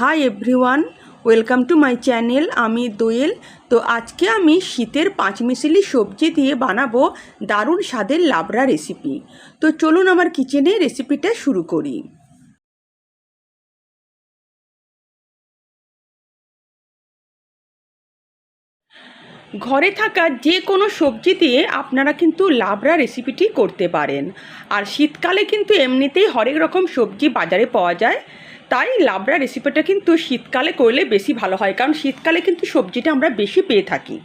Hi everyone, welcome to my channel, আমি দোয়েল। তো আজকে আমি শীতের পাঁচ পাঁচমিশালি সবজি দিয়ে বানাবো দারুণ স্বাদের লাবড়া রেসিপি। তো চলুন আমার কিচেনে রেসিপিটা শুরু করি। ঘরে থাকা যে কোনো সবজি দিয়ে আপনারা কিন্তু লাবড়া রেসিপিটি করতে পারেন। আর শীতকালে কিন্তু এমনিতেই হরেক রকম সবজি বাজারে পাওয়া যায়। তাই লাবড়া রেসিপিটা কিন্তু শীতকালে করলে বেশি ভালো হয়, কারণ শীতকালে কিন্তু সবজিটা আমরা বেশি পেয়ে থাকি।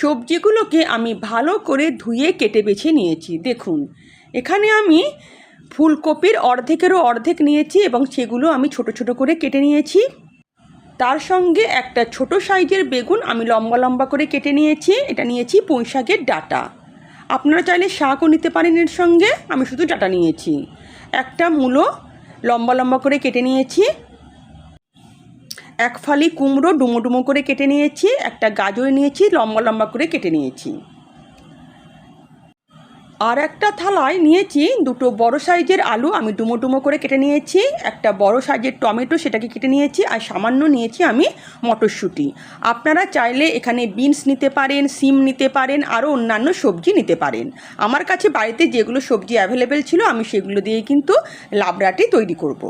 সবজিগুলোকে আমি ভালো করে ধুয়ে কেটে বেছে নিয়েছি, দেখুন। এখানে আমি ফুলকপির অর্ধেকেরও অর্ধেক নিয়েছি এবং সেগুলো আমি ছোট ছোট করে কেটে নিয়েছি। তার সঙ্গে একটা ছোট সাইজের বেগুন আমি লম্বা লম্বা করে কেটে নিয়েছি, এটা নিয়েছি পুঁই শাকের ডাটা। আপনারা চাইলে শাকও নিতে পারেন এর সঙ্গে, আমি শুধু ডাটা নিয়েছি। একটা মূলো লম্বা লম্বা করে কেটে নিয়েছি। এক ফালি কুমড়ো ডুমো ডুমো করে কেটে নিয়েছি, একটা গাজর নিয়েছি, লম্বা লম্বা করে কেটে নিয়েছি। আর একটা থালায় নিয়েছি দুটো বড় সাইজের আলু, আমি ডুমো ডুমো করে কেটে নিয়েছি। একটা বড় সাইজের টমেটো, সেটাকে কেটে নিয়েছি আর সামান্য নিয়েছি আমি মটরশুঁটি। আপনারা চাইলে এখানে বিনস নিতে পারেন, সিম নিতে পারেন, আরও অন্যান্য সবজি নিতে পারেন। আমার কাছে বাড়িতে যেগুলো সবজি অ্যাভেলেবেল ছিল, আমি সেগুলো দিয়েই কিন্তু লাবড়াটি তৈরি করব।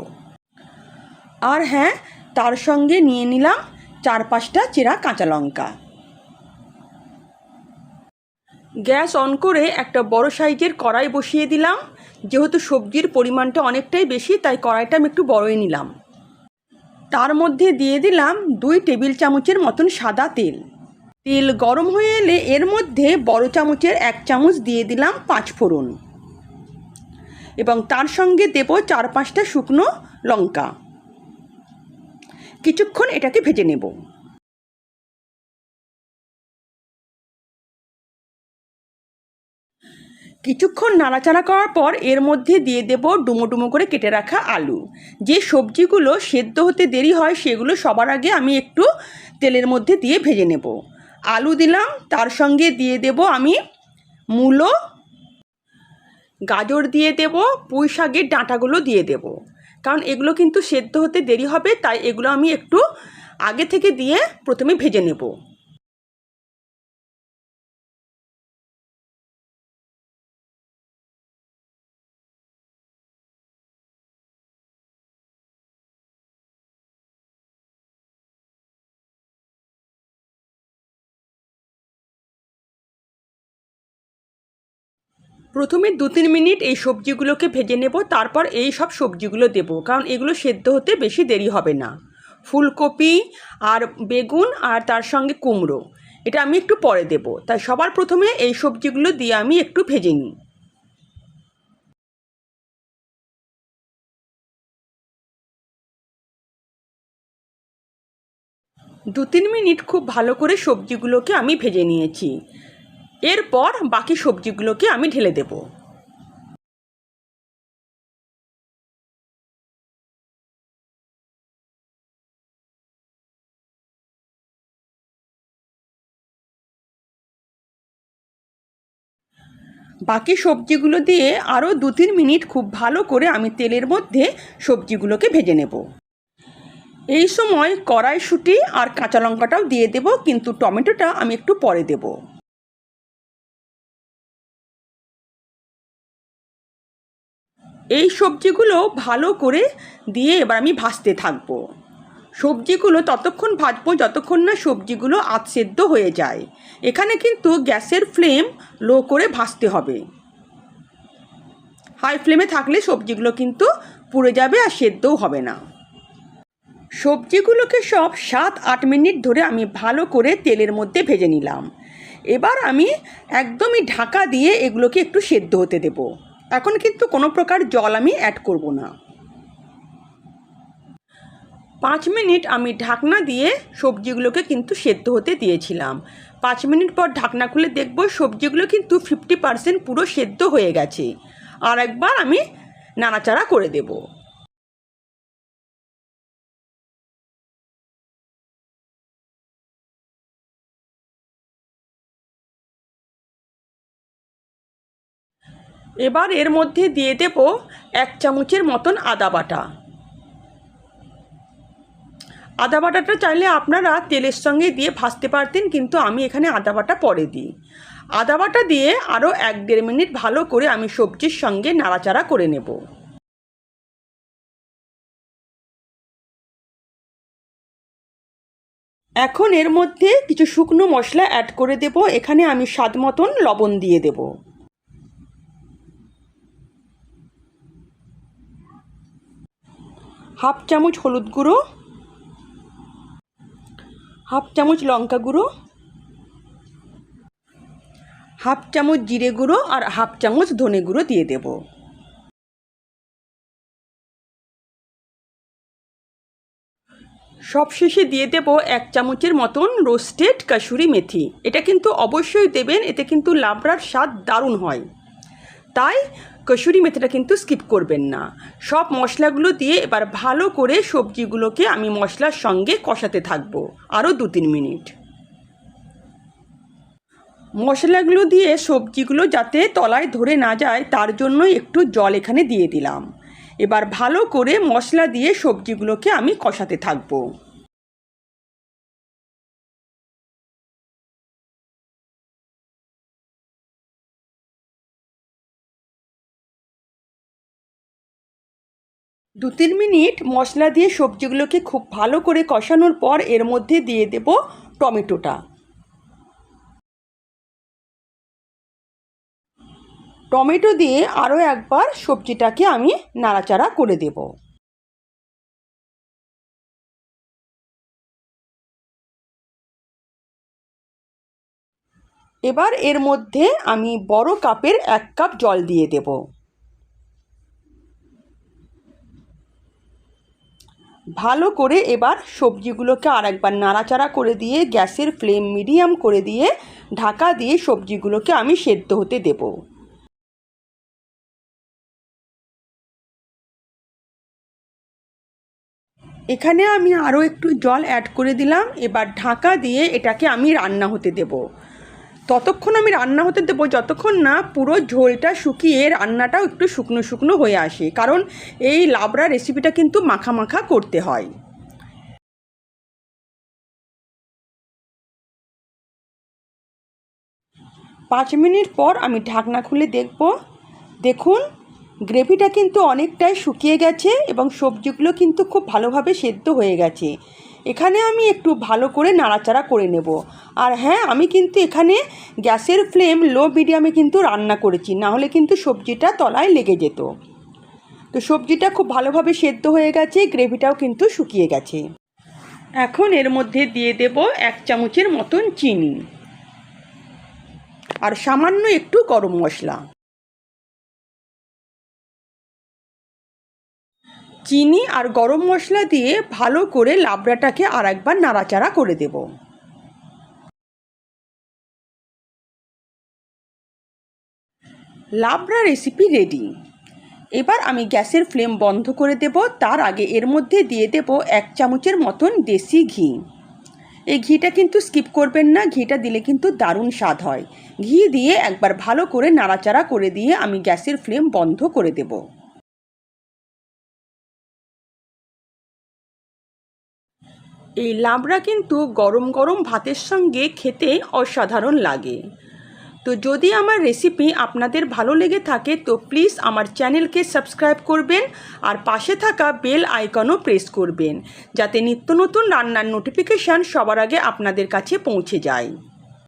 আর হ্যাঁ তার সঙ্গে নিয়ে নিলাম চার পাঁচটা চেরা কাঁচা লঙ্কা। গ্যাস অন করে একটা বড় সাইজের কড়াই বসিয়ে দিলাম। যেহেতু সবজির পরিমাণটা অনেকটাই বেশি, তাই কড়াইটা আমি একটু বড়ই নিলাম। তার মধ্যে দিয়ে দিলাম দুই টেবিল চামচের মতন সাদা তেল। তেল গরম হয়ে এলে এর মধ্যে বড় চামচের এক চামচ দিয়ে দিলাম পাঁচ ফোড়ন। এবং তার সঙ্গে দেব চার পাঁচটা শুকনো লঙ্কা। কিছুক্ষণ এটাকে ভেজে নেব। কিছুক্ষণ নাড়াচাড়া করার পর এর মধ্যে দিয়ে দেব ডুমো ডুমো করে কেটে রাখা আলু। যে সবজিগুলো সেদ্ধ হতে দেরি হয় সেগুলো সবার আগে আমি একটু তেলের মধ্যে দিয়ে ভেজে নেব। আলু দিলাম, তার সঙ্গে দিয়ে দেব আমি মূলো, গাজর দিয়ে দেব, পুঁই শাকের ডাঁটাগুলো দিয়ে দেব। কারণ এগুলো কিন্তু সেদ্ধ হতে দেরি হবে, তাই এগুলো আমি একটু আগে থেকে দিয়ে প্রথমে ভেজে নেব। প্রথমে দু তিন মিনিট এই সবজিগুলোকে ভেজে নেব, তারপর এই সব সবজিগুলো দেব, কারণ এগুলো সেদ্ধ হতে বেশি দেরি হবে না। ফুলকপি আর বেগুন আর তার সঙ্গে কুমড়ো, এটা আমি একটু পরে দেব। তাই সবার প্রথমে এই সবজিগুলো দিয়ে আমি একটু ভেজে নিই। দু তিন মিনিট খুব ভালো করে সবজিগুলোকে আমি ভেজে নিয়েছি। এরপর বাকি সবজিগুলোকে আমি ঢেলে দেব। বাকি সবজিগুলো দিয়ে আরও দু তিন মিনিট খুব ভালো করে আমি তেলের মধ্যে সবজিগুলোকে ভেজে নেব। এই সময় কড়াইশুঁটি আর কাঁচা লঙ্কাটাও দিয়ে দেব, কিন্তু টমেটোটা আমি একটু পরে দেবো। সবজিগুলো ভালো করে দিয়ে এবার আমি ভাজতে থাকব। সবজিগুলো ততক্ষণ ভাজবো যতক্ষণ না সবজিগুলো আধ সেদ্ধ হয়ে যায়। এখানে কিন্তু গ্যাসের ফ্লেম লো করে ভাজতে হবে। হাই ফ্লেমে থাকলে সবজিগুলো কিন্তু পুড়ে যাবে আর সেদ্ধও হবে না। সবজিগুলোকে সব সাত আট মিনিট ধরে আমি ভালো করে তেলের মধ্যে ভেজে নিলাম। এবার আমি একদমই ঢাকা দিয়ে এগুলোকে একটু সেদ্ধ হতে দেবো। এখন কিন্তু কোনো প্রকার জল আমি অ্যাড করব না। পাঁচ মিনিট আমি ঢাকনা দিয়ে সবজিগুলোকে কিন্তু সেদ্ধ হতে দিয়েছিলাম। পাঁচ মিনিট পর ঢাকনা খুলে দেখব সবজিগুলো কিন্তু ফিফটি পুরো সেদ্ধ হয়ে গেছে। আর একবার আমি নাড়াচাড়া করে দেব। এবার এর মধ্যে দিয়ে দেব এক চামচের মতন আদা বাটা। আদা বাটাটা চাইলে আপনারা তেলের সঙ্গে দিয়ে ভাজতে পারতেন, কিন্তু আমি এখানে আদা বাটা পরে দিই। আদা বাটা দিয়ে আরও এক দেড় মিনিট ভালো করে আমি সবজির সঙ্গে নাড়াচাড়া করে নেব। এখন এর মধ্যে কিছু শুকনো মশলা অ্যাড করে দেব। এখানে আমি স্বাদ মতন লবণ দিয়ে দেব। হাফ চামচ হলুদ গুঁড়ো, হাফ চামচ লঙ্কা গুঁড়ো, হাফ চামচ জিরে গুঁড়ো আর হাফ চামচ ধনে গুঁড়ো দিয়ে দেব। সবশেষে দিয়ে দেব এক চামচের মতন রোস্টেড কাসুরি মেথি। এটা কিন্তু অবশ্যই দেবেন, এতে কিন্তু লাবড়ার স্বাদ দারুণ হয়। তাই কসুরি মেথিটা কিন্তু স্কিপ করবেন না। সব মশলাগুলো দিয়ে এবার ভালো করে সবজিগুলোকে আমি মশলার সঙ্গে কষাতে থাকব। আরও দু তিন মিনিট। মশলাগুলো দিয়ে সবজিগুলো যাতে তলায় ধরে না যায়, তার জন্য একটু জল এখানে দিয়ে দিলাম। এবার ভালো করে মশলা দিয়ে সবজিগুলোকে আমি কষাতে থাকব। দু তিন মিনিট মশলা দিয়ে সবজিগুলোকে খুব ভালো করে কষানোর পর এর মধ্যে দিয়ে দেব টমেটোটা। টমেটো দিয়ে আরও একবার সবজিটাকে আমি নাড়াচাড়া করে দেব। এবার এর মধ্যে আমি বড় কাপের এক কাপ জল দিয়ে দেব। ভালো করে এবার সবজিগুলোকে আর একবার নাড়াচাড়া করে দিয়ে গ্যাসের ফ্লেম মিডিয়াম করে দিয়ে ঢাকা দিয়ে সবজিগুলোকে আমি সেদ্ধ হতে দেবো। এখানে আমি আরও একটু জল অ্যাড করে দিলাম। এবার ঢাকা দিয়ে এটাকে আমি রান্না হতে দেব। ততক্ষণ আমি রান্না হতে দেবো, যতক্ষণ না পুরো ঝোলটা শুকিয়ে রান্নাটাও একটু শুকনো শুকনো হয়ে আসে, কারণ এই লাবড়া রেসিপিটা কিন্তু মাখা মাখা করতে হয়। পাঁচ মিনিট পর আমি ঢাকনা খুলে দেখব। দেখুন গ্রেভিটা কিন্তু অনেকটাই শুকিয়ে গেছে এবং সবজিগুলো কিন্তু খুব ভালোভাবে সেদ্ধ হয়ে গেছে। এখানে আমি একটু ভালো করে নাড়াচাড়া করে নেব। আর হ্যাঁ আমি কিন্তু এখানে গ্যাসের ফ্লেম লো মিডিয়ামে কিন্তু রান্না করেছি, না হলে কিন্তু সবজিটা তলায় লেগে যেত। তো সবজিটা খুব ভালোভাবে সেদ্ধ হয়ে গেছে, গ্রেভিটাও কিন্তু শুকিয়ে গেছে। এখন এর মধ্যে দিয়ে দেব এক চামচের মতন চিনি। আর সামান্য একটু গরম মশলা। চিনি আর গরম মশলা দিয়ে ভালো করে লাবড়াটাকে আর একবার নাড়াচাড়া করে দেব। লাবড়া রেসিপি রেডি এবার আমি গ্যাসের ফ্লেম বন্ধ করে দেব, তার আগে এর মধ্যে দিয়ে দেব এক চামচের মতন দেশি ঘি। এই ঘিটা কিন্তু স্কিপ করবেন না, ঘিটা দিলে কিন্তু দারুণ স্বাদ হয়। ঘি দিয়ে একবার ভালো করে নাড়াচাড়া করে দিয়ে আমি গ্যাসের ফ্লেম বন্ধ করে দেবো। এই লাবড়া কিন্তু গরম গরম ভাতের সঙ্গে খেতে অসাধারণ লাগে। তো যদি আমার রেসিপি আপনাদের ভালো লেগে থাকে, তো প্লিজ আমার চ্যানেলকে সাবস্ক্রাইব করবেন আর পাশে থাকা বেল আইকনও প্রেস করবেন, যাতে নিত্য নতুন রান্নার নোটিফিকেশান সবার আগে আপনাদের কাছে পৌঁছে যায়।